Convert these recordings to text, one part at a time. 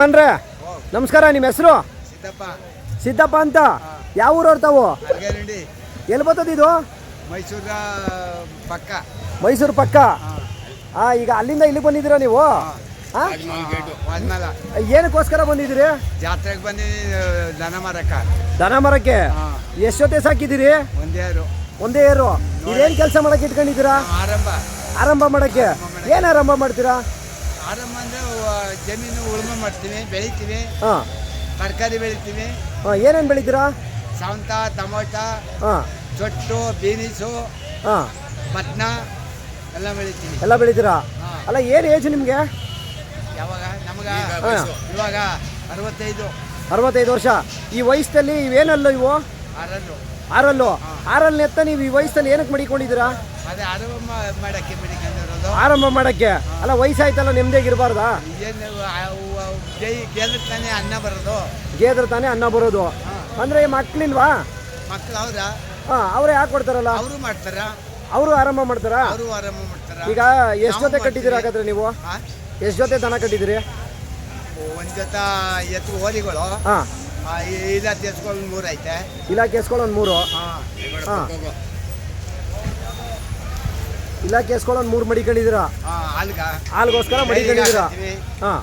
ಅಂದ್ರೆ ನಮಸ್ಕಾರ ನಿಮ್ಮ ಹೆಸರು? ಸಿದ್ದಪ್ಪ. ಸಿದ್ದಪ್ಪ ಅಂತ? ಯಾವ ಊರವ್ರು ತಾವು ಎಲ್ಲಿ ಬರ್ತದೆ ಇದು? ಮೈಸೂರ ಪಕ್ಕ. ಮೈಸೂರು ಪಕ್ಕ? ಆ ಈಗ ಅಲ್ಲಿಂದ ಇಲ್ಲಿಗೆ ಬಂದಿದ್ದೀರಾ ನೀವು? ಹಾ? ಏನಕ್ಕೋಸ್ಕರ ಬಂದಿದ್ದೀರಿ? ಜಾತ್ರೆಗೆ ಬಂದು ದನ ಮರಕ್ಕ. ದನ ಮರಕ್ಕೆ? ಎಷ್ಟೊತ್ತೆ ಎಷ್ಟು ಒಂದೇ ಸಾಕಿದ್ದೀರಿ ಒಂದೇರು ಒಂದೇ ಏರು. ಇದೇನು ಕೆಲಸ ಮಾಡಕ್ಕೆ ಇಟ್ಕೊಂಡಿದ್ದೀರಾ? ಆರಂಭ. ಆರಂಭ ಮಾಡಕ್ಕೆ. ಏನು ಆರಂಭ ಮಾಡ್ತೀರಾ? ಆರಂಭ ಅಂದ್ರೆ ಜಮೀನು ಉಳುಮೆ ಮಾಡ್ತೀವಿ ಬೆಳಿತೀವಿ. ಹಾಂ. ತರಕಾರಿ ಬೆಳಿತೀವಿ. ಹಾಂ ಏನೇನು ಬೆಳಿತೀರಾ? ಸಾವಂತ ಟೊಮೊಟ ಹಾಂ. ಚೊಟ್ಟು ಬೀನ್ಸು ಹಾಂ. ಮಟ್ನಾ ಎಲ್ಲ ಬೆಳಿತೀವಿ. ಎಲ್ಲ ಬೆಳಿತೀರಾ? ಹಾ. ಅಲ್ಲ ಏನು ಏಜ್ ನಿಮಗೆ? ಯಾವಾಗ? ನಮಗ ಹಾ. ಇವಾಗ ಅರವತ್ತೈದು. ಅರವತ್ತೈದು ವರ್ಷ. ಈ ವಯಸ್ಸಲ್ಲಿ ಇವೇನಲ್ಲ ಇವು? ಆರಲ್ಲು. ಆರಲ್ಲು. ಆರಲ್ಲಿ ಎತ್ತ ನೀವು ಈ ವಯಸ್ಸಲ್ಲಿ ಏನಕ್ಕೆ ಮಡಿಕೊಂಡಿದ್ದೀರಾ? ಅದೇ ಆರಂಭ ಮಾಡಕ್ಕೆ ಬೆಳಿಕೊಂಡಿರೋದು ಆರಂಭ ಮಾಡಕ್ಕೆ. ಅಲ್ಲ ವಯಸ್ಸಾಯ್ತಲ್ಲ ನೆಮ್ಮದಿಯಾಗಿರ್ಬಾರ್ದಾ? ಗೆದ್ರೆ ತಾನೇ ಅನ್ನ ಬರೋದು. ಗೇದ್ರ ತಾನೇ ಅನ್ನ ಬರೋದು. ಅಂದ್ರೆ ಮಕ್ಳಿಲ್ವಾ? ಮಕ್ಳು ಹೌದಾ ಹಾಂ ಅವರೇ ಯಾಕೆ ಕೊಡ್ತಾರಲ್ಲ? ಅವರು ಮಾಡ್ತಾರ? ಅವರು ಆರಂಭ ಮಾಡ್ತಾರಾ? ಅವರು ಆರಂಭ ಮಾಡ್ತಾರ? ಈಗ ಎಷ್ಟು ಜೊತೆ ಕಟ್ಟಿದಿರಿ ಹಾಗಾದ್ರೆ ನೀವು? ಎಷ್ಟು ಜೊತೆ ದನ ಕಟ್ಟಿದಿರಿ ಒಂದ್ ಜೊತೆ ಎತ್ತು ಹೋರಿಗಳು ಹಾಂ. ಇಲ್ಲ ತೆಸ್ಕೊಂಡು ಮೂರ್ ಐತೆ ಇಲಾಖೆ ಎಸ್ಕೊಳ್ಳೋ ಒಂದು ಮೂರು ಹಾ. ಎಸ್ಕೊಳ್ಳೋ ಒಂದು ಮೂರು ಮಡಿಕೊಂಡಿದ್ದೀರಾ ಹಾಲಿಗೋಸ್ಕರ ಹಾಲ್ಗ? ಹಾಲ್ಗೋಸ್ಕರ ಮಡಿಕೊಂಡಿದ್ದೀರಾ. ಹಾಂ.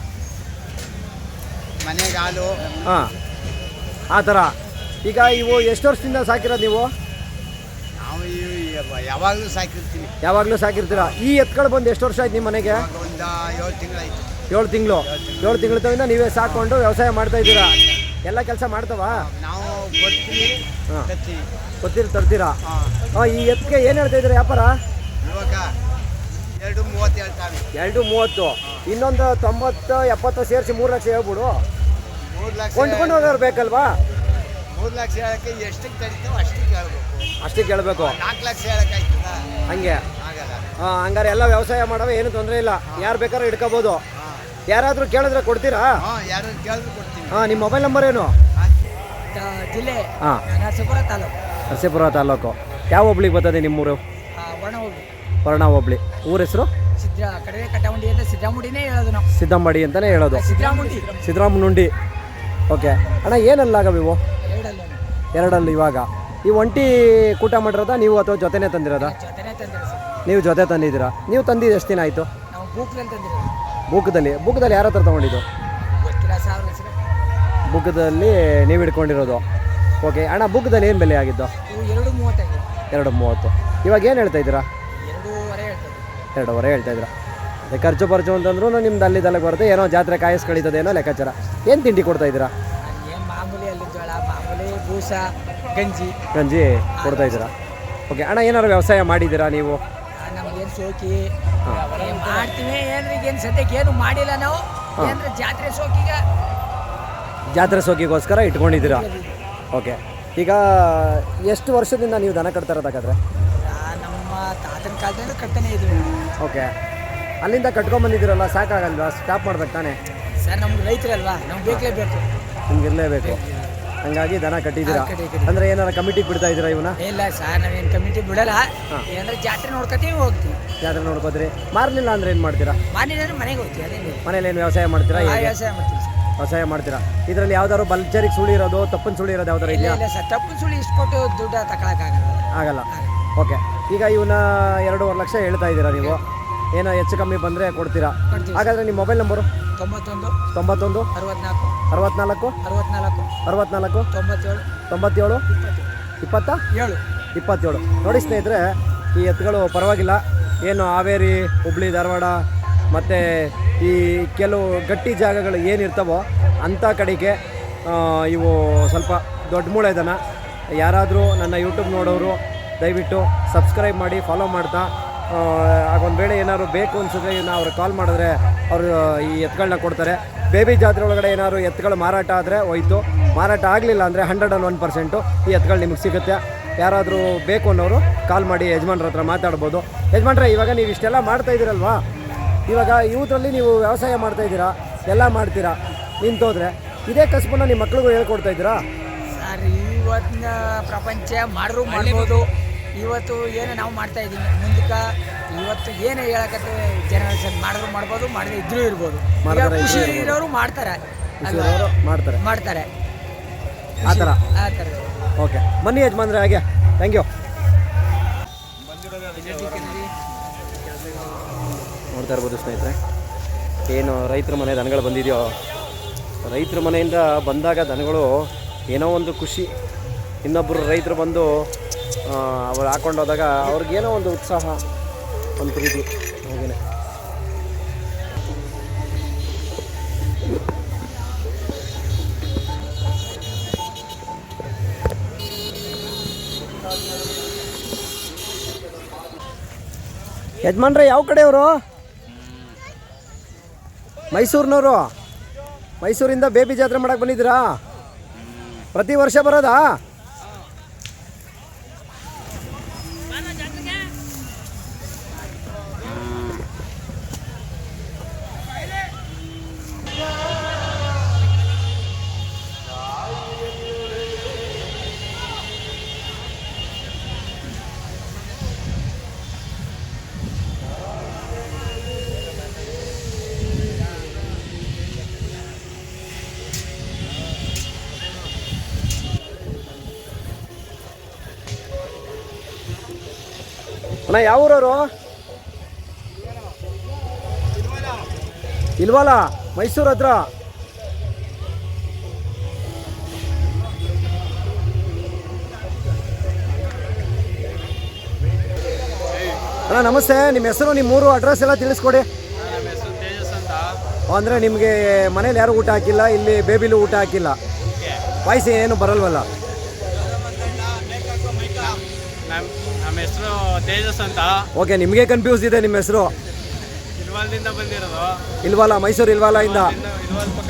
ಮನೆಗೆ ಹಾಲು. ಹಾಂ. ಆ ಥರ. ಈಗ ಇವು ಎಷ್ಟು ವರ್ಷದಿಂದ ಸಾಕಿರೋದು ನೀವು? ನಾವು ಯಾವಾಗ್ಲೂ ಸಾಕಿರ್ತೀವಿ. ಯಾವಾಗಲೂ ಸಾಕಿರ್ತೀರಾ? ಈ ಎತ್ಗಳು ಬಂದು ಎಷ್ಟು ವರ್ಷ ಆಯ್ತು ನಿಮ್ಮ ಮನೆಗೆ? ಒಂದ ಏಳು ತಿಂಗಳಾಯ್ತು ಏಳು ತಿಂಗಳು. ಏಳು ತಿಂಗಳ. ತವಿಂದ ನೀವೇ ಸಾಕೊಂಡು ವ್ಯವಸಾಯ ಮಾಡ್ತಾ ಇದ್ದೀರಾ? ಎಲ್ಲ ಕೆಲಸ ಮಾಡ್ತಾವಾ? ನಾವು ಹಾ. ಗೊತ್ತಿರ ತರ್ತೀರಾ? ಹಾಂ. ಈ ಎತ್ತಿಗೆ ಏನು ಹೇಳ್ತಾ ಇದ್ದೀರಾ ವ್ಯಾಪಾರ? ಎರಡು ಮೂವತ್ತು ಹೇಳ್ತಾವೆ ಎರಡು ಮೂವತ್ತು. ಇನ್ನೊಂದು ತೊಂಬತ್ತು ಎಪ್ಪತ್ತು ಸೇರಿಸಿ ಮೂರು ಲಕ್ಷ ಹೇಳ್ಬಿಡು. ಕೊಂಡ್ಕೊಂಡು ಹೋಗೋರು ಬೇಕಲ್ವಾ? ಮೂರು ಲಕ್ಷ ಹೇಳಕ್ಕೆ ಎಷ್ಟಕ್ಕೆ ತಡಿತಾವ ಅಷ್ಟಕ್ಕೆ ಹೇಳ್ಬೇಕು ಅಷ್ಟಕ್ಕೆ ಹೇಳ್ಬೇಕು ನಾಲ್ಕು ಲಕ್ಷ ಹೇಳಕ್ಕಾಯ್ತದ ಹಂಗೆ. ಹಾಂ ಹಂಗಾರೆ ಎಲ್ಲ ವ್ಯವಸಾಯ ಮಾಡೋ ಏನು ತೊಂದರೆ ಇಲ್ಲ. ಯಾರು ಬೇಕಾದ್ರೂ ಇಟ್ಕೋಬೋದು ಯಾರಾದರೂ ಕೇಳಿದ್ರೆ ಕೊಡ್ತೀರಾ? ಹಾ ಯಾರು ಕೇಳಿದ್ರು ಕೊಡ್ತೀನಿ ಹಾಂ ನಿಮ್ಮ ಮೊಬೈಲ್ ನಂಬರ್ ಏನು? ಜಿಲ್ಲೆ ಹಾಂ. ನರಸೀಪುರ ತಾಲೂಕು. ನರಸೀಪುರ ತಾಲೂಕು. ಯಾವ ಒಬ್ಳಿಗೆ ಬರ್ತದೆ ನಿಮ್ಮೂರು? ಹೋಗಿ ಒಬ್ಳಿ ಊರ ಹೆಸರು? ಸಿದ್ರ ಕಟ್ಟಮುಂಡಿ ಅಂತ ಹೇಳೋದು ನಾವು. ಸಿದ್ದಮ್ಮಡಿ ಅಂತಲೇ ಹೇಳೋದು. ಸಿದ್ದರಾಮನುಂಡಿ ಓಕೆ. ಅಣ್ಣ ಏನಲ್ಲ ಆಗವಿವು ಎರಡಲ್ಲ. ಎರಡಲ್ಲಿ ಇವಾಗ. ಈ ಒಂಟಿ ಕೂಟ ಮಾಡಿರೋದ ನೀವು ಅಥವಾ ಜೊತೆನೇ ತಂದಿರೋದ? ಜೊತೆನೇ ತಂದಿರ ಸರ್. ನೀವು ಜೊತೆ ತಂದಿದ್ದೀರಾ? ನೀವು ತಂದಿದ್ದು ಎಷ್ಟು ದಿನ ಆಯಿತು? ನಾವು ಬೂಕ್ದಲ್ಲಿ ಬುಕ್ದಲ್ಲಿ. ಬುಕ್ದಲ್ಲಿ ಯಾರ ಹತ್ರ ತೊಗೊಂಡಿದ್ದು? ಗೊತ್ತಿಲ್ಲ ಸಾವಿರ ಹೆಸರು. ಬುಕ್ದಲ್ಲಿ ನೀವು ಹಿಡ್ಕೊಂಡಿರೋದು ಓಕೆ. ಅಣ್ಣ ಬುಕ್ದಲ್ಲಿ ಏನು ಬೆಲೆ ಆಗಿದ್ದು? ಇವು ಎರಡು ಮೂವತ್ತೈದು. ಎರಡು ಮೂವತ್ತು. ಇವಾಗ ಏನು ಹೇಳ್ತಾ ಇದ್ದೀರಾ? ಎರಡೂವರೆ ಹೇಳ್ತಾ ಇದ್ದೀರಾ. ಅದೇ ಖರ್ಚು ಪರ್ಚು ಅಂತಂದ್ರೂ ನಿಮ್ದು ಅಲ್ಲಿ ತಲೆಗೆ ಬರುತ್ತೆ. ಏನೋ ಜಾತ್ರೆ ಕಾಯಿಸ್ ಏನೋ ಲೆಕ್ಕಾಚಾರ. ಏನು ತಿಂಡಿ ಕೊಡ್ತಾ ಇದ್ದೀರಾ? ಏನು ಮಾಮೂಲಿ ಅಲ್ಲಿ ಜೋಳ ಮಾಮೂಲಿ ಭೂಷ ಗಂಜಿ. ಗಂಜಿ ಕೊಡ್ತಾ ಇದ್ದೀರಾ? ಓಕೆ ಅಣ್ಣ ಏನಾದ್ರು ವ್ಯವಸಾಯ ಮಾಡಿದ್ದೀರಾ ನೀವು? ನಮ್ಗೇನು ಸೋಕಿ. ಮಾಡ್ತೀವಿ ಏನು ಸದ್ಯಕ್ಕೆ ಏನು ಮಾಡಿಲ್ಲ ನಾವು. ಜಾತ್ರೆ ಸೋಕಿಗ? ಜಾತ್ರೆ ಸೋಕಿಗೋಸ್ಕರ ಇಟ್ಕೊಂಡಿದ್ದೀರಾ? ಓಕೆ ಈಗ ಎಷ್ಟು ವರ್ಷದಿಂದ ನೀವು ದನ ಕಟ್ತಾ ಇರೋದಾಗಾದ್ರೆ? ಕಾಲದಿಂದ ಕಟ್ತಾನೆ ಇದೀವಿ ಓಕೆ. ಅಲ್ಲಿಂದ ಕಟ್ಕೊಂಬಂದಿದ್ದೀರಲ್ಲ ಸಾಕಾಗಲ್ವಾ? ಸ್ಟಾಪ್ ಮಾಡ್ಬೇಕು ತಾನೆ? ಸರ್ ನಮ್ಗೆ ರೈತರಲ್ವಾ? ನಮ್ಗೆ ಬೇಕೇ ಬೇಕು. ನಿಮ್ಗೆ ಇರಲೇಬೇಕು ಹಂಗಾಗಿ ದನ ಕಟ್ಟಿದೀರ ಅಂದ್ರೆ ಕಟ್ಟಿ, ಕಟ್ಟಿ. ಅಂದರೆ ಏನಾರ ಕಮಿಟಿಗೆ ಬಿಡ್ತಾ ಇದ್ದೀರಾ ಇವನ ಇಲ್ಲ ಸರ್ ನಾವೇನು ಕಮಿಟಿ ಬಿಡಲ್ಲ. ಹಾ. ಏನಂದ್ರೆ ಜಾತ್ರೆ ನೋಡ್ಕೊತೀವಿ ಹೋಗ್ತೀವಿ. ಜಾತ್ರೆ ನೋಡ್ಕೋದ್ರಿ ಮಾರಲಿಲ್ಲ ಅಂದ್ರೆ ಏನು ಮಾಡ್ತೀರಾ? ಅಂದ್ರೆ ಮನೆಗೆ ಹೋಗ್ತೀವಿ ಅದೇನು ಮನೇಲಿ ಏನು ವ್ಯವಸಾಯ ಮಾಡ್ತೀರಾ? ಹೇಗೆ? ವ್ಯವಸಾಯ ಮಾಡ್ತೀವಿ ಸರ್. ವ್ಯವಸಾಯ ಮಾಡ್ತೀರಾ? ಇದರಲ್ಲಿ ಯಾವ್ದಾದ್ರು ಬಲ್ಚರಿಗೆ ಸುಳಿ ಇರೋದು ತಪ್ಪನ್ ಸುಳಿ ಇರೋದು ಯಾವ್ದಾರು ಇಲ್ಲ ಇದೆಯಾ? ಇಲ್ಲ ಸರ್ ತಪ್ಪು ಸುಳಿ ಇಷ್ಟು ಕೊಟ್ಟು ದುಡ್ಡು ತಗೊಳಕ್ಕಾಗಲ್ಲ ಆಗಲ್ಲ. ಓಕೆ. ಈಗ ಇವನ್ನ ಎರಡೂವರೆ ಲಕ್ಷ ಹೇಳ್ತಾ ಇದ್ದೀರಾ ನೀವು? ಏನೋ ಹೆಚ್ಚು ಕಮ್ಮಿ ಬಂದರೆ ಕೊಡ್ತೀರಾ? ಕೊಡ್ತೀವಿ ಹಾಗಾದರೆ ನಿಮ್ಮ ಮೊಬೈಲ್ ನಂಬರು? ತೊಂಬತ್ತೊಂದು ತೊಂಬತ್ತೊಂದು ಅರವತ್ನಾಲ್ಕು ಅರವತ್ನಾಲ್ಕು ಅರವತ್ನಾಲ್ಕು ಅರವತ್ನಾಲ್ಕು ತೊಂಬತ್ತೇಳು ತೊಂಬತ್ತೇಳು ಇಪ್ಪತ್ತು ಇಪ್ಪತ್ತ? ಏಳು. ಇಪ್ಪತ್ತೇಳು. ನೋಡಿ ಸ್ನೇಹಿತರೆ ಈ ಎತ್ತುಗಳು ಪರವಾಗಿಲ್ಲ. ಏನು ಹಾವೇರಿ ಹುಬ್ಳಿ ಧಾರವಾಡ ಮತ್ತು ಈ ಕೆಲವು ಗಟ್ಟಿ ಜಾಗಗಳು ಏನಿರ್ತವೋ ಅಂಥ ಕಡೆಗೆ ಆ, ಇವು ಸ್ವಲ್ಪ ದೊಡ್ಡ ಮೂಳೆ ಇದನ್ನು ಯಾರಾದರೂ ನನ್ನ ಯೂಟ್ಯೂಬ್ ನೋಡೋರು ದಯವಿಟ್ಟು ಸಬ್ಸ್ಕ್ರೈಬ್ ಮಾಡಿ ಫಾಲೋ ಮಾಡ್ತಾ. ಆಗೊಂದು ವೇಳೆ ಏನಾದ್ರು ಬೇಕು ಅನಿಸಿದ್ರೆ ಇನ್ನು ಅವ್ರು ಕಾಲ್ ಮಾಡಿದ್ರೆ ಅವರು ಈ ಎತ್ತುಗಳನ್ನ ಕೊಡ್ತಾರೆ. ಬೇಬಿ ಜಾತ್ರೆ ಒಳಗಡೆ ಏನಾದ್ರು ಎತ್ತುಗಳು ಮಾರಾಟ ಆದರೆ ಹೋಯ್ತು. ಮಾರಾಟ ಆಗಲಿಲ್ಲ ಅಂದರೆ ಹಂಡ್ರೆಡ್ ಆ್ಯಂಡ್ ಒನ್ ಪರ್ಸೆಂಟು ಈ ಎತ್ತುಗಳು ನಿಮಗೆ ಸಿಗುತ್ತೆ. ಯಾರಾದರೂ ಬೇಕು ಅನ್ನೋರು ಕಾಲ್ ಮಾಡಿ ಯಜಮಾನ್ರ ಹತ್ರ ಮಾತಾಡ್ಬೋದು. ಯಜಮಾನ್ರೆ ಇವಾಗ ನೀವು ಇಷ್ಟೆಲ್ಲ ಮಾಡ್ತಾ ಇದ್ದೀರಲ್ವಾ? ಇವಾಗ ಯೂತ್ರಲ್ಲಿ ನೀವು ವ್ಯವಸಾಯ ಮಾಡ್ತಾ ಇದ್ದೀರಾ? ಎಲ್ಲ ಮಾಡ್ತೀರಾ? ನಿಂತೋದ್ರೆ ಇದೇ ಕಸಬನ್ನ ನಿಮ್ಮ ಮಕ್ಳಿಗೂ ಹೇಳ್ಕೊಡ್ತಾ ಇದ್ದೀರಾ? ಸರ್ ಇವತ್ತಿನ ಪ್ರಪಂಚ ಮಾಡಿದ್ರು ಮಾಡ್ಬೋದು. ಇವತ್ತು ಏನು ನಾವು ಮಾಡ್ತಾ ಇದ್ದೀವಿ ಮುಂದಕ್ಕೆ ಇವತ್ತು ಏನು ಹೇಳಕತ್ತೆ ಜನರೇಷನ್ ಮಾಡಿದ್ರು ಮಾಡ್ಬೋದು ಮಾಡದೇ ಇದ್ರೂ ಇರ್ಬೋದು. ಖುಷಿ ಇರೋರು ಮಾಡ್ತಾರೆ. ಮಾಡ್ತಾರೆ. ಮಾಡ್ತಾರೆ. ಆ ಥರ? ಆ ಥರ. ಓಕೆ. ಬನ್ನಿ ಯಜಮಾನ್ರೆ ಹಾಗೆ. ಥ್ಯಾಂಕ್ ಯು ನೋಡ್ತಾ ಇರ್ಬೋದು ಸ್ನೇಹಿತರೆ ಏನು ರೈತರ ಮನೆ ದನಗಳು ಬಂದಿದೆಯೋ? ರೈತರ ಮನೆಯಿಂದ ಬಂದಾಗ ದನಗಳು ಏನೋ ಒಂದು ಖುಷಿ. ಇನ್ನೊಬ್ಬರು ರೈತರು ಬಂದು ಅವ್ರು ಹಾಕೊಂಡು ಹೋದಾಗ ಅವ್ರಿಗೇನೋ ಒಂದು ಉತ್ಸಾಹ, ಒಂದು ಪ್ರೀತಿ. ಹಾಗೇನೆ. ಯಜಮಾನ್ರೆ, ಯಾವ ಕಡೆಯವರು? ಮೈಸೂರಿನವರು? ಮೈಸೂರಿಂದ ಬೇಬಿ ಜಾತ್ರೆ ಮಾಡಕ್ಕೆ ಬಂದಿದ್ದೀರಾ? ಪ್ರತಿ ವರ್ಷ ಬರೋದಾ? ಅಣ್ಣ, ಯಾವ ಊರವರು? ಇಲ್ವಲ್ಲ? ಮೈಸೂರು ಹತ್ರ. ಅಣ್ಣ, ನಮಸ್ತೆ. ನಿಮ್ಮ ಹೆಸರು, ನಿಮ್ಮ ಊರು, ಅಡ್ರೆಸ್ ಎಲ್ಲ ತಿಳಿಸ್ಕೊಡಿ. ಅಂದರೆ ನಿಮಗೆ ಮನೇಲಿ ಯಾರು ಊಟ ಹಾಕಿಲ್ಲ, ಇಲ್ಲಿ ಬೇಬಿಲು ಊಟ ಹಾಕಿಲ್ಲ? ಪಾಯಸ ಏನು ಬರಲ್ವಲ್ಲ ನಮ್ಮ ನಮ್ಮ ಹೆಸರು ತೇಜಸ್ ಅಂತ. ಓಕೆ ನಿಮಗೆ ಕನ್ಫ್ಯೂಸ್ ಇದೆ ನಿಮ್ಮ ಹೆಸರು? ಇಲ್ವಾಲ್ದಿಂದ ಬಂದಿರೋದು. ಇಲ್ವಲ್ಲ ಮೈಸೂರು ಇಲ್ವಾಲ ಇಂದ ಇಲ್ವಾಲ್ ಪಕ್ಕ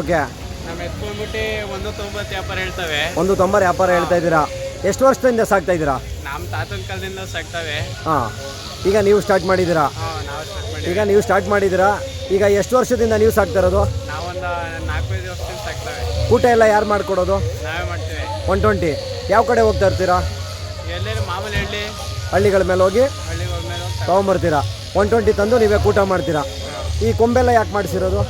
ಓಕೆ. ನಮ್ಮ ಎತ್ಕೊಂಡ್ಬಿಟ್ಟು ಒಂದು ತೊಂಬತ್ತು ವ್ಯಾಪಾರ ಹೇಳ್ತವೆ. ಒಂದು ತೊಂಬತ್ತು ವ್ಯಾಪಾರ ಹೇಳ್ತಾ ಇದ್ದೀರಾ? ಎಷ್ಟು ವರ್ಷದಿಂದ ಸಾಕ್ತಾ ಇದ್ದೀರಾ? ನಮ್ಮ ತಾತನ ಕಾಲದಿಂದ ಸಾಕ್ತವೆ. ಹಾಂ. ಈಗ ನೀವು ಸ್ಟಾರ್ಟ್ ಮಾಡಿದ್ದೀರಾ? ಹಾಂ ನಾವು ಸ್ಟಾರ್ಟ್ ಮಾಡಿ ಈಗ ನೀವು ಸ್ಟಾರ್ಟ್ ಮಾಡಿದ್ದೀರಾ? ಈಗ ಎಷ್ಟು ವರ್ಷದಿಂದ ನೀವು ಸಾಕ್ತಾ ಇರೋದು? ನಾವೊಂದು ನಾಲ್ಕೈದು ವರ್ಷದಿಂದ ಸಾಕ್ತವೆ. ಊಟ ಎಲ್ಲ ಯಾರು ಮಾಡಿಕೊಡೋದು? ನಾವೇ ಮಾಡ್ತೀವಿ. ಒನ್ ಟ್ವೆಂಟಿ ಯಾವ ಕಡೆ ಹೋಗ್ತಾ ಇರ್ತೀರಾ? ಎಲ್ಲೇನು ಮಾಮೂಲಿ ಹಳ್ಳಿ. ಹಳ್ಳಿಗಳ ಮೇಲೆ ಹೋಗಿ ತಗೊಂಬರ್ತೀರಾ? ಒನ್ ಟ್ವೆಂಟಿ ತಂದು ನೀವೇ ಕೂಟ ಮಾಡ್ತೀರಾ? ಈ ಕೊಂಬೆಲ್ಲ ಯಾಕೆ ಮಾಡಿಸಿರೋದು?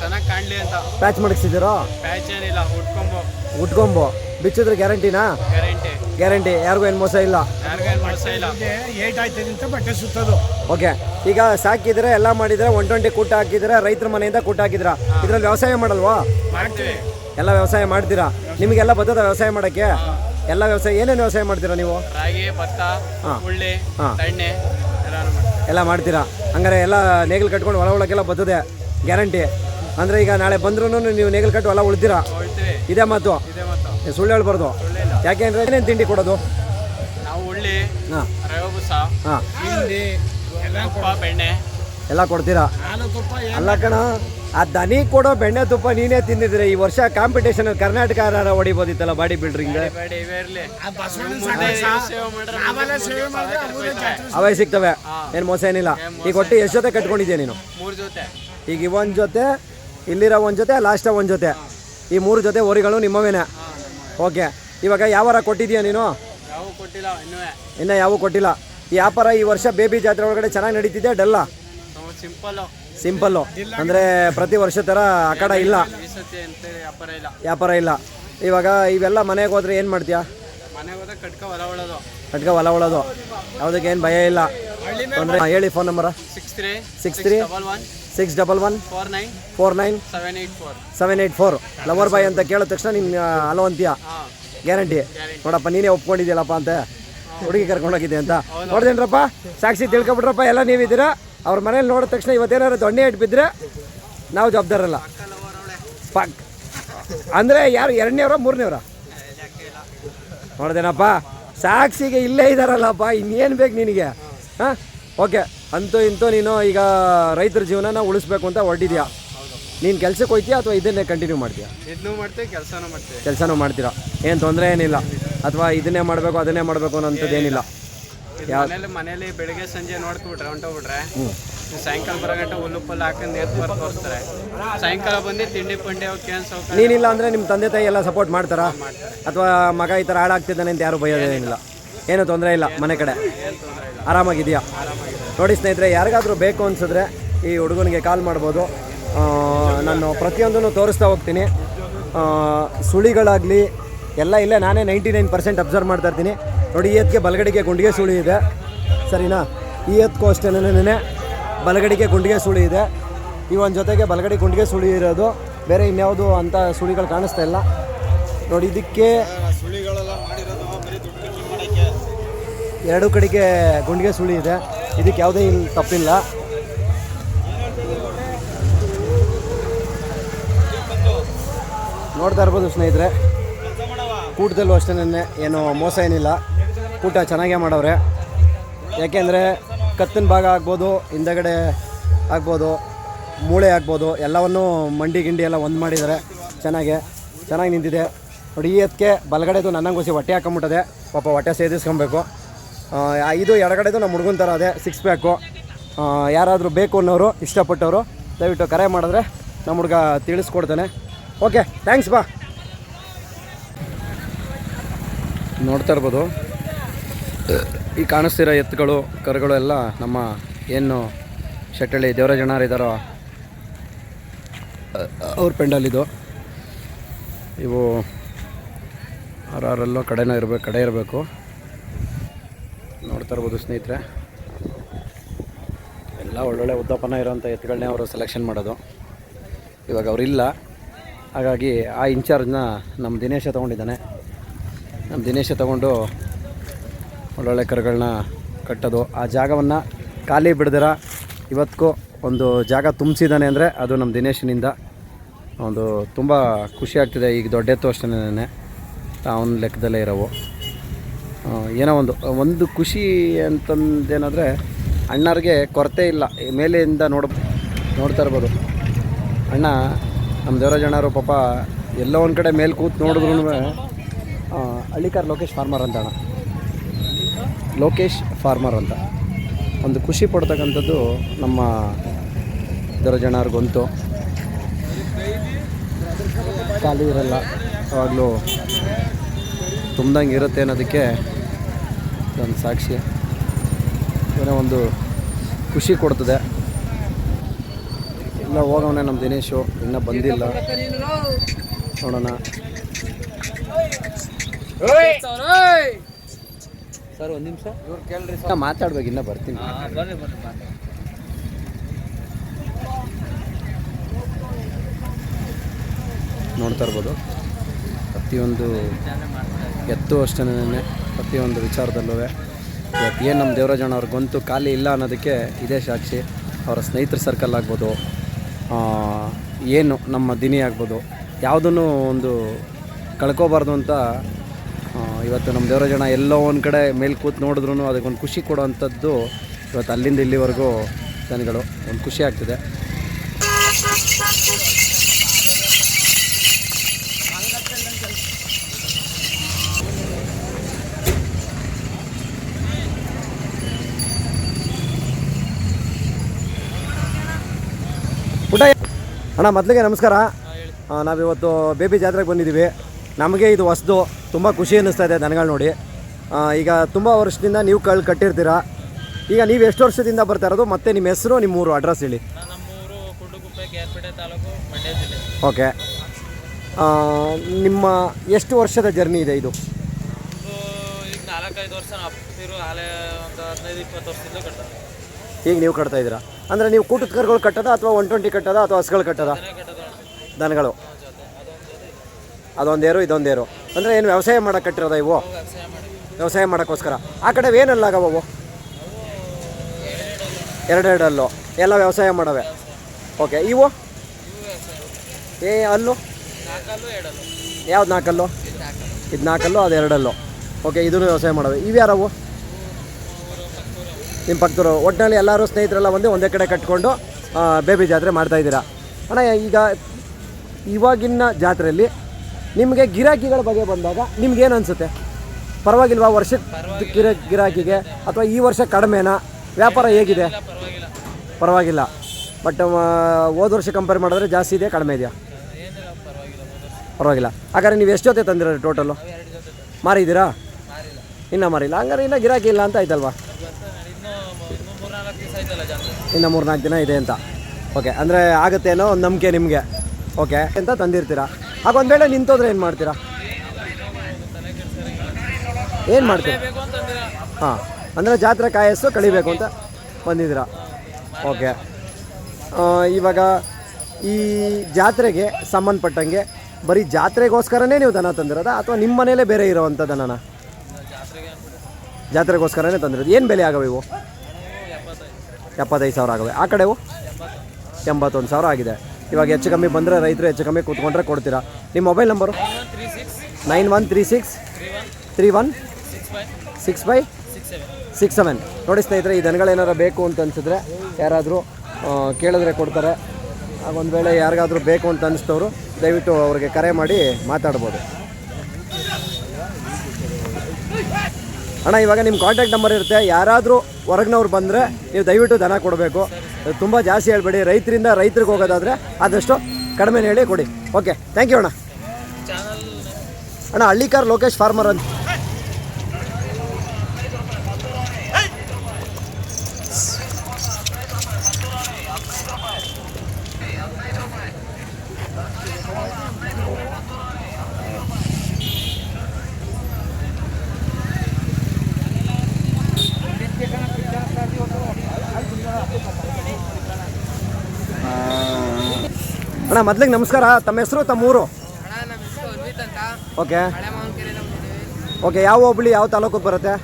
ಚೆನ್ನಾಗಿ ಕಾಣಲಿ ಅಂತ. ಪ್ಯಾಚ್ ಮಾಡಿಸಿದಿರೋ ಪ್ಯಾಚ್ ಏನಿಲ್ಲ ಉಟ್ಕೊಂಬು ಉಟ್ಕೊಂಬು ಬಿಚ್ಚಿದ್ರೆ ಗ್ಯಾರಂಟಿನಾ ಗ್ಯಾರಂಟಿ ಗ್ಯಾರಂಟಿ ಯಾರಿಗೂ ಏನು ಮೋಸ ಇಲ್ಲ? ಯಾರಿಗೇನು ಮನಸ್ಸ ಇಲ್ಲ. ಏಟ್ ಆಯ್ತದೆ ಅಂತ ಬಟ್ಟೆ ಸುತ್ತೋದು. ಓಕೆ ಈಗ ಸಾಕಿದ್ರೆ ಎಲ್ಲ ಮಾಡಿದ್ರೆ ಒನ್ ಟ್ವೆಂಟಿ ಕೂಟ ಹಾಕಿದ್ರೆ ರೈತರ ಮನೆಯಿಂದ ಕೂಟ ಹಾಕಿದ್ರ? ಇದ್ರಲ್ಲಿ ವ್ಯವಸಾಯ ಮಾಡಲ್ವಾ? ಮಾಡ್ತೀವಿ. ಎಲ್ಲ ವ್ಯವಸಾಯ ಮಾಡ್ತೀರಾ? ನಿಮಗೆಲ್ಲ ಬರ್ತದ ವ್ಯವಸಾಯ ಮಾಡೋಕ್ಕೆ? ಎಲ್ಲ ವ್ಯವಸಾಯ ಏನೇನು ವ್ಯವಸಾಯ ಮಾಡ್ತೀರಾ ನೀವು? ರಾಗಿ ಭತ್ತ ಹಾ. ಉಳ್ಳಿ ಹಾ. ಎಣ್ಣೆ ಎಲ್ಲಾನು ಮಾಡ್ತೀವಿ. ಎಲ್ಲ ಮಾಡ್ತೀರಾ? ಹಂಗಾರೆ ಎಲ್ಲ ನೇಗಿಲು ಕಟ್ಕೊಂಡು ಹೊಲ ಉಳಕ್ಕೆಲ್ಲ ಬರ್ತದೆ ಗ್ಯಾರಂಟಿ. ಅಂದರೆ ಈಗ ನಾಳೆ ಬಂದ್ರೂ ನೀವು ನೇಗಿಲು ಕಟ್ಟು ಹೊಲ ಉಳ್ತೀರಾ? ಇದೆ ಇದೇ ಮಾತು? ಇದೇ ಮತ್ತು ಏ, ಸುಳ್ಳು ಹೇಳ್ಬಾರ್ದು. ಯಾಕೆಂದ್ರೆ ಏನೇನು ತಿಂಡಿ ಕೊಡೋದು? ನಾವು ಉಳ್ಳಿ ಹಾಂ. ರವೆ ಬುಸ ಹಾಂ ಎಲ್ಲ ತುಪ್ಪ ಬೆಣ್ಣೆ ಎಲ್ಲ ಕೊಡ್ತೀರಾ? ಅಲ್ಲ ಕಣ ಆ ದನಿ ಕೊಡೋ ಬೆಣ್ಣೆ ತುಪ್ಪ ನೀನೇ ತಿಂದಿದ್ರೆ ಈ ವರ್ಷ ಕಾಂಪಿಟೇಷನ್ ಕರ್ನಾಟಕ ಹೊಡಿಬೋದಿತ್ತಲ್ಲ ಬಾಡಿ ಬಿಲ್ಡ್ರಿಂಗ್ ಅವೇ ಸಿಗ್ತವೆ. ಏನು ಮೋಸ ಏನಿಲ್ಲ. ಈಗ ಒಟ್ಟು ಎಷ್ಟು ಜೊತೆ ಕಟ್ಕೊಂಡಿದ್ಯಾ ನೀನು? ಈಗ ಇವನ್ ಜೊತೆ, ಇಲ್ಲಿರೋ ಒಂದು ಜೊತೆ ಲಾಸ್ಟ್ ಒಂದು ಜೊತೆ. ಈ ಮೂರು ಜೊತೆ ಓರಿಗಳು ನಿಮ್ಮವೇನೆ. ಓಕೆ. ಇವಾಗ ಯಾವಾರ ಕೊಟ್ಟಿದ್ಯಾ ನೀನು? ಇನ್ನೂ ಯಾವ ಕೊಟ್ಟಿಲ್ಲ. ಈ ವ್ಯಾಪಾರ ಈ ವರ್ಷ ಬೇಬಿ ಜಾತ್ರೆ ಒಳಗಡೆ ಚೆನ್ನಾಗಿ ನಡೀತಿದೆ ಡಲ್ಲ? ನಾವು ಸಿಂಪಲ್ಲು ಅಂದರೆ ಪ್ರತಿ ವರ್ಷ ಥರ ಆ ಕಡೆ ಇಲ್ಲ. ವ್ಯಾಪಾರ ಇಲ್ಲ. ಇವಾಗ ಇವೆಲ್ಲ ಮನೆಗೆ ಹೋದ್ರೆ ಏನು ಮಾಡ್ತೀಯಾ? ಕಟ್ಕ ಹೊಲ ಒಳೋದು ಯಾವುದಕ್ಕೆ ಏನು ಭಯ ಇಲ್ಲ. ತೊಂದರೆ ಹೇಳಿ phone number six three six three six double one four nine four nine seven eight four seven eight four lover boy ಅಂತ ಕೇಳಿದ ತಕ್ಷಣ ನಿಮ್ಮ ಹಲೋ ಅಂತೀಯ. ಗ್ಯಾರಂಟಿ ನೋಡಪ್ಪ, ನೀನೇ ಒಪ್ಕೊಂಡಿದ್ದೀಯಲ್ಲಪ್ಪ ಅಂತ. ಹುಡುಗಿ ಕರ್ಕೊಂಡೋಗಿದ್ದೆ ಅಂತ. ನೋಡ್ದೇನ್ರಪ್ಪ? ಸಾಕ್ಷಿ ತಿಳ್ಕೊಬಿಟ್ರಪ್ಪ? ಎಲ್ಲ ನೀವಿದ್ದೀರಾ? ಅವ್ರ ಮನೇಲಿ ನೋಡಿದ ತಕ್ಷಣ ಇವತ್ತೇನಾದ್ರು ದೊಣ್ಣೆ ಇಟ್ಟು ಬಿದ್ದರೆ ನಾವು ಜವಾಬ್ದಾರಲ್ಲ ಪಕ್. ಅಂದರೆ ಯಾರು ಎರಡನೇವ್ರ ಮೂರನೇವ್ರ? ನೋಡ್ದೇನಪ್ಪ ಸಾಕ್ಷಿಗೆ ಇಲ್ಲೇ ಇದ್ದಾರಲ್ಲಪ್ಪ ಇನ್ನೇನು ಬೇಕು ನಿನಗೆ? ಹಾಂ? ಓಕೆ ಅಂತೂ ಇಂತೂ ನೀನು ಈಗ ರೈತರ ಜೀವನನ ಉಳಿಸ್ಬೇಕು ಅಂತ ಹೊರಟಿದ್ಯಾ? ನೀನು ಕೆಲಸಕ್ಕೆ ಹೋಯ್ತೀಯಾ ಅಥವಾ ಇದನ್ನೇ ಕಂಟಿನ್ಯೂ ಮಾಡ್ತೀಯಾ? ಇದನ್ನೂ ಮಾಡ್ತೀವಿ ಕೆಲಸನೂ ಮಾಡ್ತೀವಿ. ಕೆಲಸನೂ ಮಾಡ್ತೀರಾ? ಏನು ತೊಂದರೆ ಏನಿಲ್ಲ. ಅಥವಾ ಇದನ್ನೇ ಮಾಡಬೇಕು ಅದನ್ನೇ ಮಾಡಬೇಕು ಅನ್ನೋಂಥದ್ದು ಏನಿಲ್ಲ ಮನೇಲಿ ಮನೇಲಿ ಬೆಳಿಗ್ಗೆ ಸಂಜೆ ನೋಡ್ಕೊಬಿಟ್ರೆ ಹೊಂಟೋಗ್ಬಿಟ್ರೆ ಸಾಯಂಕಾಲ ಬರೋ ಗಂಟೆ ಹುಲ್ಲು ಪಲ್ಲು ಹಾಕೊಂಡು ಸಾಯಂಕಾಲ ಬಂದು ತಿಂಡಿ ಪಂಡಿ ಅವ್ರು ನೀನಿಲ್ಲ ಅಂದರೆ ನಿಮ್ಮ ತಂದೆ ತಾಯಿ ಎಲ್ಲ ಸಪೋರ್ಟ್ ಮಾಡ್ತಾರಾ? ಅಥವಾ ಮಗ ಈ ಥರ ಹಾಳಾಗ್ತಿದ್ದಾನೆ ಅಂತ ಯಾರು ಭಯೋದೇನಿಲ್ಲ ಏನೂ ತೊಂದರೆ ಇಲ್ಲ ಮನೆ ಕಡೆ. ಆರಾಮಾಗಿದೆಯಾ ನೋಡಿ ಸ್ನೇಹಿತರೆ ಯಾರಿಗಾದ್ರೂ ಬೇಕು ಅನಿಸಿದ್ರೆ ಈ ಹುಡುಗನಿಗೆ ಕಾಲ್ ಮಾಡ್ಬೋದು. ನಾನು ಪ್ರತಿಯೊಂದನ್ನು ತೋರಿಸ್ತಾ ಹೋಗ್ತೀನಿ. ಸುಳಿಗಳಾಗಲಿ ಎಲ್ಲ ಇಲ್ಲೇ ನಾನೇ ನೈಂಟಿ ನೈನ್ ಪರ್ಸೆಂಟ್ ಅಬ್ಸರ್ವ್ ಮಾಡ್ತಾ ಇರ್ತೀನಿ. ನೋಡಿ, ಈ ಎತ್ತಿಗೆ ಬಲಗಡೆಗೆ ಗುಂಡಿಗೆ ಸುಳಿ ಇದೆ. ಸರಿನಾ? ಈ ಎತ್ಕೂ ನೆನೆ ಬಲಗಡೆಗೆ ಗುಂಡಿಗೆ ಸುಳಿ ಇದೆ. ಈ ಒಂದು ಜೊತೆಗೆ ಬಲಗಡೆ ಗುಂಡಿಗೆ ಸುಳಿ ಇರೋದು. ಬೇರೆ ಇನ್ಯಾವುದು ಅಂತ ಸುಳಿಗಳು ಕಾಣಿಸ್ತಾ ಇಲ್ಲ. ನೋಡಿ, ಇದಕ್ಕೆ ಎರಡು ಕಡೆಗೆ ಗುಂಡಿಗೆ ಸುಳಿ ಇದೆ. ಇದಕ್ಕೆ ಯಾವುದೇ ಇಲ್ಲಿ ತಪ್ಪಿಲ್ಲ. ನೋಡ್ತಾ ಇರ್ಬೋದು ಸ್ನೇಹಿತರೆ. ಕೂಟದಲ್ಲೂ ಅಷ್ಟೇ ಏನು ಮೋಸ ಏನಿಲ್ಲ. ಕೂಟ ಚೆನ್ನಾಗೇ ಮಾಡವ್ರೆ. ಯಾಕೆಂದರೆ ಕತ್ತಿನ ಭಾಗ ಆಗ್ಬೋದು, ಹಿಂದಗಡೆ ಆಗ್ಬೋದು, ಮೂಳೆ ಆಗ್ಬೋದು, ಎಲ್ಲವನ್ನೂ ಮಂಡಿ ಗಿಂಡಿ ಎಲ್ಲ ಒಂದು ಮಾಡಿದ್ದಾರೆ ಚೆನ್ನಾಗೆ, ಚೆನ್ನಾಗಿ ನಿಂತಿದೆ. ನೋಡಿ, ಈ ಎತ್ತಕ್ಕೆ ಬಲಗಡೆದು ನನ್ನಂಗೋಸಿ ಹೊಟ್ಟೆ ಹಾಕೊಂಬಿಟ್ಟದೆ. ಪಾಪ ಹೊಟ್ಟೆ ಸೇದಿಸ್ಕೊಬೇಕು. ಇದು ಎಡಗಡೆದು ನಮ್ಮ ಹುಡುಗನ ಥರ ಅದೇ ಸಿಕ್ಸ್ ಪ್ಯಾಕು ಯಾರಾದರೂ ಬೇಕು ಅನ್ನೋರು, ಇಷ್ಟಪಟ್ಟವರು, ದಯವಿಟ್ಟು ಕರೆ ಮಾಡಿದ್ರೆ ನಮ್ಮ ಹುಡುಗ ತಿಳಿಸ್ಕೊಡ್ತಾನೆ. ಓಕೆ ಥ್ಯಾಂಕ್ಸ್ ಬಾ. ನೋಡ್ತಾ ಇರ್ಬೋದು. ಈ ಕಾಣಿಸ್ತಿರೋ ಎತ್ತುಗಳು, ಕರುಗಳು ಎಲ್ಲ ನಮ್ಮ ಏನು ಶೆಟ್ಟಳ್ಳಿ ದೇವರಾಜಣ್ಣರು ಇದ್ದಾರೋ, ಅವ್ರ ಪೆಂಡಲ್ಲಿದು ಇವು ಆರಾರಲ್ಲೋ ಕಡೆನೋ ಇರಬೇಕು, ಕಡೆ ಇರಬೇಕು. ನೋಡ್ತಾ ಇರ್ಬೋದು ಸ್ನೇಹಿತರೆ. ಎಲ್ಲ ಒಳ್ಳೊಳ್ಳೆ ಉದ್ದಪ್ಪನ ಇರೋಂಥ ಎತ್ತುಗಳನ್ನೇ ಅವರು ಸೆಲೆಕ್ಷನ್ ಮಾಡೋದು. ಇವಾಗ ಅವರಿಲ್ಲ ಹಾಗಾಗಿ ಆ ಇನ್ಚಾರ್ಜ್ನ ನಮ್ಮ ದಿನೇಶ ತೊಗೊಂಡಿದ್ದಾನೆ. ನಮ್ಮ ದಿನೇಶ ತೊಗೊಂಡು ಒಳ್ಳೊಳ್ಳೆ ಕರುಗಳನ್ನ ಕಟ್ಟೋದು. ಆ ಜಾಗವನ್ನು ಖಾಲಿ ಬಿಡ್ದಿರ? ಇವತ್ತಿಗೂ ಒಂದು ಜಾಗ ತುಂಬಿಸಿದ್ದಾನೆ ಅಂದರೆ ಅದು ನಮ್ಮ ದಿನೇಶನಿಂದ. ಒಂದು ತುಂಬ ಖುಷಿ ಆಗ್ತಿದೆ ಈಗ ದೊಡ್ಡ ಎತ್ತು ಅಷ್ಟೇ ಅವನ ಲೆಕ್ಕದಲ್ಲೇ ಇರೋವು. ಏನೋ ಒಂದು ಒಂದು ಖುಷಿ ಅಂತಂದೇನಾದರೆ ಅಣ್ಣರಿಗೆ ಕೊರತೆ ಇಲ್ಲ. ಮೇಲೆಯಿಂದ ನೋಡ, ನೋಡ್ತಾ ಇರ್ಬೋದು. ಅಣ್ಣ ನಮ್ಮ ದೇವರಾಜಣ್ಣರು ಪಾಪ ಎಲ್ಲೋ ಒಂದು ಕಡೆ ಮೇಲೆ ಕೂತು ನೋಡಿದ್ರು ಹಳ್ಳಿಕಾರ್ ಲೋಕೇಶ್ ಫಾರ್ಮರ್ ಅಂತ ಅಣ್ಣ. ಲೋಕೇಶ್ ಫಾರ್ಮರ್ ಅಂತ. ಒಂದು ಖುಷಿ ಪಡ್ತಕ್ಕಂಥದ್ದು ನಮ್ಮ ಇದರ ಗೊಂತು. ಖಾಲಿ ಇರಲ್ಲ. ಯಾವಾಗಲೂ ತುಂಬ್ದಂಗೆ ಇರುತ್ತೆ ಅನ್ನೋದಕ್ಕೆ ಒಂದು ಸಾಕ್ಷಿ. ಏನೋ ಒಂದು ಖುಷಿ ಕೊಡ್ತದೆ. ಇಲ್ಲ, ಹೋಗೋಣ ನಮ್ಮ ದಿನೇಶು. ಇನ್ನೂ ಬಂದಿಲ್ಲ. ನೋಡೋಣ. ಸರ್ ಒಂದು ನಿಮಿಷ. ಕೇಳ್ರಿ ಮಾತಾಡ್ಬೇಕು ಇನ್ನೂ ಬರ್ತೀನಿ. ನೋಡ್ತಾ ಇರ್ಬೋದು. ಪ್ರತಿಯೊಂದು ಎತ್ತು ಅಷ್ಟೇ ಪ್ರತಿಯೊಂದು ವಿಚಾರದಲ್ಲೂ ಇವತ್ತು ಏನು ನಮ್ಮ ದೇವರಾಜಣ್ಣ ಅವ್ರ ಗೊಂತು ಖಾಲಿ ಇಲ್ಲ ಅನ್ನೋದಕ್ಕೆ ಇದೇ ಸಾಕ್ಷಿ. ಅವರ ಸ್ನೇಹಿತರ ಸರ್ಕಲ್ ಆಗ್ಬೋದು. ಏನು ನಮ್ಮ ದಿನಿ ಆಗ್ಬೋದು. ಯಾವುದನ್ನು ಒಂದು ಕಳ್ಕೋಬಾರ್ದು ಅಂತ ಇವತ್ತು ನಮ್ಮ ದೇವರಾಜಣ್ಣ ಎಲ್ಲೋ ಒಂದು ಕಡೆ ಮೇಲೆ ಕೂತು ನೋಡಿದ್ರು ಅದಕ್ಕೊಂದು ಖುಷಿ ಕೊಡುವಂಥದ್ದು ಇವತ್ತು ಅಲ್ಲಿಂದ ಇಲ್ಲಿವರೆಗೂ ಜನಗಳು ಒಂದು ಖುಷಿ ಆಗ್ತಿದೆ. ಊಟ ಅಣ್ಣ, ಮೊದಲಿಗೆ ನಮಸ್ಕಾರ. ನಾವಿವತ್ತು ಬೇಬಿ ಜಾತ್ರೆಗೆ ಬಂದಿದ್ದೀವಿ. ನಮಗೆ ಇದು ಹೊಸ್ದು ತುಂಬ ಖುಷಿ ಅನ್ನಿಸ್ತಾ ಇದೆ ದನಗಳು ನೋಡಿ. ಈಗ ತುಂಬ ವರ್ಷದಿಂದ ನೀವು ಕಳ್ ಕಟ್ಟಿರ್ತೀರಾ? ಈಗ ನೀವು ಎಷ್ಟು ವರ್ಷದಿಂದ ಬರ್ತಾ ಇರೋದು? ಮತ್ತೆ ನಿಮ್ಮ ಹೆಸರು ನಿಮ್ಮ ಊರು ಅಡ್ರೆಸ್ ಹೇಳಿ. ಓಕೆ. ನಿಮ್ಮ ಎಷ್ಟು ವರ್ಷದ ಜರ್ನಿ ಇದೆ ಇದು? ಈಗ ನೀವು ಕಟ್ತಾ ಇದ್ದೀರಾ? ಅಂದರೆ ನೀವು ಕೂಟದ ಕರ್ಗಳು ಕಟ್ಟದ ಅಥವಾ ಒನ್ ಟ್ವೆಂಟಿ ಕಟ್ಟದ ಅಥವಾ ಹಸ್ಗಳು ಕಟ್ಟದ. ದನಗಳು. ಅದೊಂದೇರು, ಇದೊಂದೇರು. ಅಂದರೆ ಏನು ವ್ಯವಸಾಯ ಮಾಡೋಕೆ ಕಟ್ಟಿರೋದ ಇವು? ವ್ಯವಸಾಯ ಮಾಡಿ ವ್ಯವಸಾಯ ಮಾಡೋಕ್ಕೋಸ್ಕರ. ಆ ಕಡೆ ಏನಲ್ಲಾಗವು ಎರಡೆರಡು ಅಲ್ಲು ಎಲ್ಲ ವ್ಯವಸಾಯ ಮಾಡವೆ. ಓಕೆ, ಇವು? ಏ ಅಲ್ಲು ಯಾವ್ದು ನಾಲ್ಕಲ್ಲು ಇದು ನಾಲ್ಕಲ್ಲು ಅದು ಎರಡಲ್ಲು. ಓಕೆ, ಇದನ್ನು ವ್ಯವಸಾಯ ಮಾಡವೆ. ಇವು ಯಾರವು? ನಿಮ್ಮ ಪಕ್ಕದವರು. ಒಟ್ಟಿನಲ್ಲಿ ಎಲ್ಲರೂ ಸ್ನೇಹಿತರೆಲ್ಲ ಬಂದು ಒಂದೇ ಕಡೆ ಕಟ್ಕೊಂಡು ಬೇಬಿ ಜಾತ್ರೆ ಮಾಡ್ತಾಯಿದ್ದೀರಾ ಅಣ್ಣ, ಈಗ ಇವಾಗಿನ ಜಾತ್ರೆಯಲ್ಲಿ ನಿಮಗೆ ಗಿರಾಕಿಗಳ ಬಗ್ಗೆ ಬಂದಾಗ ನಿಮ್ಗೇನು ಅನಿಸುತ್ತೆ? ಪರವಾಗಿಲ್ವಾ ವರ್ಷಕ್ಕೆ ಗಿರ ಗಿರಾಕಿಗೆ? ಅಥವಾ ಈ ವರ್ಷ ಕಡಿಮೆನಾ? ವ್ಯಾಪಾರ ಹೇಗಿದೆ? ಪರವಾಗಿಲ್ಲ. ಬಟ್ ಹೋದ ವರ್ಷ ಕಂಪೇರ್ ಮಾಡಿದ್ರೆ ಜಾಸ್ತಿ ಇದೆ ಕಡಿಮೆ ಇದೆಯಾ? ಪರವಾಗಿಲ್ಲ. ಹಾಗಾದ್ರೆ ನೀವು ಎಷ್ಟು ಜೊತೆ ತಂದಿರೋದು ಟೋಟಲು ಮಾರಿದ್ದೀರಾ? ಇನ್ನೂ ಮಾರಿಲ್ಲ. ಹಂಗಾರೆ ಇನ್ನೂ ಗಿರಾಕಿ ಇಲ್ಲ ಅಂತ ಆಯ್ತಲ್ವಾ? ಇನ್ನು ಮೂರ್ನಾಲ್ಕು ದಿನ ಇದೆ ಅಂತ. ಓಕೆ ಅಂದರೆ ಆಗುತ್ತೆ ಏನೋ ಒಂದು ನಂಬಿಕೆ ನಿಮಗೆ. ಓಕೆ ಅಂತ ತಂದಿರ್ತೀರಾ? ಆಗ ಒಂದು ವೇಳೆ ನಿಂತೋದ್ರೆ ಏನು ಮಾಡ್ತೀರಾ? ಏನು ಮಾಡ್ತೀರಾ? ಹಾ, ಅಂದ್ರೆ ಜಾತ್ರೆ ಕಾಯಸ್ಸು ಕಳಿಬೇಕು ಅಂತ ಬಂದಿದ್ದೀರಾ? ಓಕೆ. ಇವಾಗ ಈ ಜಾತ್ರೆಗೆ ಸಂಬಂಧಪಟ್ಟಂಗೆ ಬರೀ ಜಾತ್ರೆಗೋಸ್ಕರನೇ ನೀವು ದನ ತಂದಿರೋದಾ? ಅಥವಾ ನಿಮ್ಮ ಮನೇಲೇ ಬೇರೆ ಇರೋವಂಥ ದನನ? ಜಾತ್ರೆಗೆ ಜಾತ್ರೆಗೋಸ್ಕರನೇ ತಂದಿರೋದು. ಏನು ಬೆಲೆ ಆಗವೆ ಇವು? ಎಪ್ಪತ್ತೈದು ಸಾವಿರ ಆಗವೆ. ಆ ಕಡೆವು? ಎಂಬತ್ತು ಎಂಬತ್ತೊಂದು ಸಾವಿರ ಆಗಿದೆ. ಇವಾಗ ಹೆಚ್ಚು ಕಮ್ಮಿ ಬಂದರೆ ರೈತರು ಹೆಚ್ಚು ಕಮ್ಮಿ ಕೂತ್ಕೊಂಡ್ರೆ ಕೊಡ್ತೀರಾ. ನಿಮ್ಮ mobile number? Nine one three six. Three one. Six five six seven. ನೋಡಿ ಸ್ನೇಹಿತರೆ, ಈ ದನಗಳೇನಾರು ಬೇಕು ಅಂತ ಅನಿಸಿದ್ರೆ ಯಾರಾದರೂ ಕೇಳಿದ್ರೆ ಕೊಡ್ತಾರೆ. ಒಂದು ವೇಳೆ ಯಾರಿಗಾದರೂ ಬೇಕು ಅಂತ ಅನಿಸ್ತವ್ರು ದಯವಿಟ್ಟು ಅವ್ರಿಗೆ ಕರೆ ಮಾಡಿ ಮಾತಾಡ್ಬೋದು. ಅಣ್ಣ, ಇವಾಗ ನಿಮ್ಮ ಕಾಂಟ್ಯಾಕ್ಟ್ ನಂಬರ್ ಇರುತ್ತೆ. ಯಾರಾದರೂ ಹೊರಗಿನವ್ರು ಬಂದರೆ ನೀವು ದಯವಿಟ್ಟು ದನ ಕೊಡಬೇಕು. ತುಂಬ ಜಾಸ್ತಿ ಹೇಳ್ಬೇಡಿ. ರೈತರಿಂದ ರೈತರಿಗೆ ಹೋಗೋದಾದರೆ ಆದಷ್ಟು ಕಡಿಮೆ ಹೇಳಿ ಕೊಡಿ. ಓಕೆ ಥ್ಯಾಂಕ್ ಯು ಅಣ್ಣ. ಅಣ್ಣ, ಹಳ್ಳಿಕಾರ್ ಲೋಕೇಶ್ ಫಾರ್ಮರ್ ಅಂತ. ಅಣ್ಣ ಮೊದ್ಲಿಗೆ ನಮಸ್ಕಾರ. ತಮ್ಮ ಹೆಸರು ತಮ್ಮ ಊರು? ಓಕೆ. ಓಕೆ ಯಾವ ಹೋಬಳಿ ಯಾವ ತಾಲೂಕು ಬರುತ್ತೆ?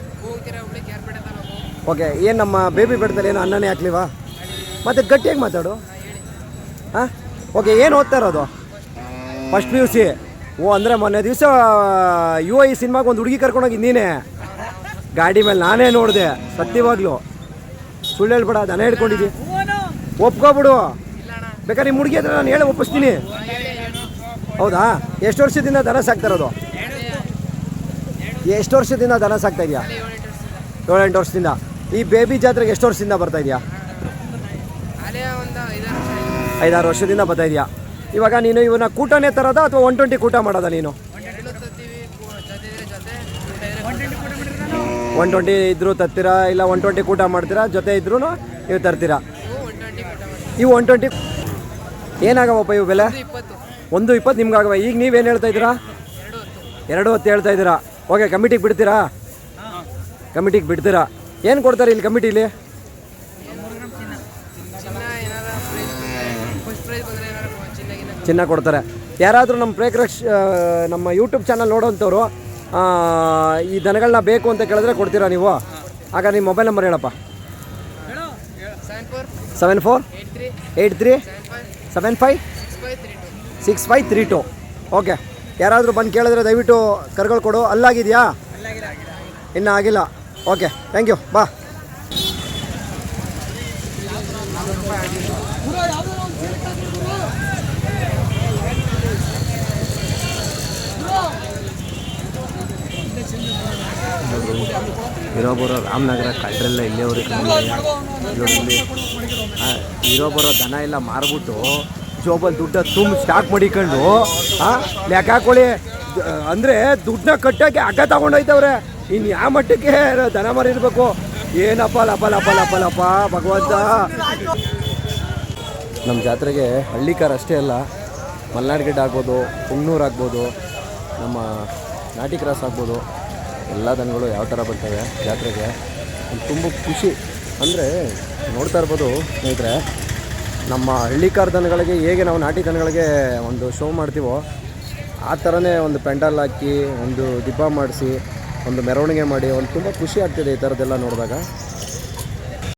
ಓಕೆ ಏನು ನಮ್ಮ ಬೇಬಿ ಬೆಡ್ದಲ್ಲಿ ಏನು ಅನ್ನನೇ ಹಾಕ್ಲಿವಾ? ಮತ್ತೆ ಗಟ್ಟಿಯಾಗಿ ಮಾತಾಡು. ಹಾಂ ಓಕೆ ಏನು ಓದ್ತಾ ಇರೋದು? ಫಸ್ಟ್ ಪಿ ಯು ಸಿ ಓ ಅಂದರೆ ಮೊನ್ನೆ ದಿವಸ ಯು ಐ ಸಿನಿಮಾಗೆ ಒಂದು ಹುಡುಗಿ ಕರ್ಕೊಂಡೋಗಿ ನೀನೇ. ಗಾಡಿ ಮೇಲೆ ನಾನೇ ನೋಡಿದೆ ಸತ್ಯವಾಗ್ಲು. ಸುಳ್ಳು ಹೇಳ್ಬೇಡ ದನ ಹೇಳ್ಕೊಂಡಿದ್ದಿ ಒಪ್ಕೊಬಿಡು. ಬೇಕಾದ್ರೆ ನಿಮ್ಮ ಹುಡುಗಿ ಹತ್ರ ನಾನು ಹೇಳಿ ಒಪ್ಪಿಸ್ತೀನಿ. ಹೌದಾ? ಎಷ್ಟು ವರ್ಷದಿಂದ ದನ ಸಾಕ್ತಾ ಇರೋದು? ಎಷ್ಟು ವರ್ಷದಿಂದ ದನ ಸಾಕ್ತಾ ಇದೆಯಾ? ಏಳೆಂಟು ವರ್ಷದಿಂದ. ಈ ಬೇಬಿ ಜಾತ್ರೆಗೆ ಎಷ್ಟು ವರ್ಷದಿಂದ ಬರ್ತಾ ಇದೆಯಾ? ಐದಾರು ವರ್ಷದಿಂದ ಬರ್ತಾ ಇದೆಯಾ? ಇವಾಗ ನೀನು ಇವನ್ನ ಕೂಟನೇ ತರೋದ ಅಥವಾ ಒನ್ ಟ್ವೆಂಟಿ ಕೂಟ ಮಾಡೋದ ನೀನು? ಒನ್ ಟ್ವೆಂಟಿ ಇದ್ರೂ ತರ್ತೀರಾ ಇಲ್ಲ ಒನ್ ಟ್ವೆಂಟಿ ಕೂಟ ಮಾಡ್ತೀರಾ? ಜೊತೆ ಇದ್ರೂ ನೀವು ತರ್ತೀರಾ? ಇವು ಒನ್ ಟ್ವೆಂಟಿ ಏನಾಗವಪ್ಪ ಇವು ಬೆಲೆ? ಒಂದು ಇಪ್ಪತ್ತು. ನಿಮ್ಗೆ ಆಗವ ಈಗ ನೀವೇನು ಹೇಳ್ತಾ ಇದ್ದೀರಾ? ಎರಡು ಹೊತ್ತು ಹೇಳ್ತಾ ಇದ್ದೀರಾ. ಓಕೆ ಕಮಿಟಿಗೆ ಬಿಡ್ತೀರಾ? ಕಮಿಟಿಗೆ ಬಿಡ್ತೀರಾ? ಏನು ಕೊಡ್ತಾರೆ ಇಲ್ಲಿ ಕಮಿಟಿಲಿ ಚಿನ್ನ ಕೊಡ್ತಾರೆ. ಯಾರಾದರೂ ನಮ್ಮ ಪ್ರೇಕ್ಷ ನಮ್ಮ ಯೂಟ್ಯೂಬ್ ಚಾನಲ್ ನೋಡೋಂಥವ್ರು ಈ ದನಗಳನ್ನ ಬೇಕು ಅಂತ ಕೇಳಿದ್ರೆ ಕೊಡ್ತೀರಾ ನೀವು? ಆಗ ನಿಮ್ಮ ಮೊಬೈಲ್ ನಂಬರ್ ಹೇಳಪ್ಪ. Seven four eight three. Seven five? Six five three two. Okay. ಯಾರಾದರೂ ಬಂದು ಕೇಳಿದ್ರೆ ದಯವಿಟ್ಟು ಕರ್ಗಳು ಕೊಡು. ಅಲ್ಲಾಗಿದೆಯಾ? ಇನ್ನೂ ಆಗಿಲ್ಲ. ಓಕೆ. Thank you. ಬಾ. ಇರೋ ಬರೋ ರಾಮನಗರ ಕಟ್ರೆಲ್ಲ ಇಲ್ಲೇ ಅವ್ರಿಗೆ ಇರೋ ಬರೋ ದನ ಎಲ್ಲ ಮಾರ್ಬಿಟ್ಟು ಜೋಬಲ್ಲಿ ದುಡ್ಡ ತುಂಬ ಸ್ಟಾಕ್ ಮಡಿಕೊಂಡು ಲೆಕ್ಕ ಹಾಕೊಳ್ಳಿ. ಅಂದರೆ ದುಡ್ಡನ್ನ ಕಟ್ಟೋಕ್ಕೆ ಹಗ್ಗ ತಗೊಂಡೋಯ್ತವ್ರೆ ಇನ್ನು ಯಾವ ಮಟ್ಟಕ್ಕೆ ದನ ಮಾರಿರ್ಬೇಕು? ಏನಪ್ಪ ಲಪ ಲಪ ಲಪ ಲಪ ಭಗವಂತ. ನಮ್ಮ ಜಾತ್ರೆಗೆ ಹಳ್ಳಿಕಾರ ಅಷ್ಟೇ ಅಲ್ಲ, ಮಲ್ನಾಡ್ ಗಿಡ್ಡ ಆಗ್ಬೋದು ಹುಣ್ಣೂರು ಆಗ್ಬೋದು, ನಮ್ಮ ನಾಟಿ ಕ್ರಾಸ್ ಆಗ್ಬೋದು. ಎಲ್ಲ ದನಗಳು ಯಾವ ಥರ ಬರ್ತವೆ ಜಾತ್ರೆಗೆ? ಒಂದು ತುಂಬ ಖುಷಿ. ಅಂದರೆ ನೋಡ್ತಾ ಇರ್ಬೋದು ಸ್ನೇಹಿತರೆ, ನಮ್ಮ ಹಳ್ಳಿಕಾರ ದನಗಳಿಗೆ ಹೇಗೆ ನಾವು ನಾಟಿ ದನಗಳಿಗೆ ಒಂದು ಶೋ ಮಾಡ್ತೀವೋ, ಆ ಥರನೇ ಒಂದು ಪೆಂಡಲ್ ಹಾಕಿ, ಒಂದು ದಿಬ್ಬ ಮಾಡಿಸಿ, ಒಂದು ಮೆರವಣಿಗೆ ಮಾಡಿ ಒಂದು ತುಂಬ ಖುಷಿ ಆಗ್ತಿದೆ ಈ ಥರದ್ದೆಲ್ಲ ನೋಡಿದಾಗ.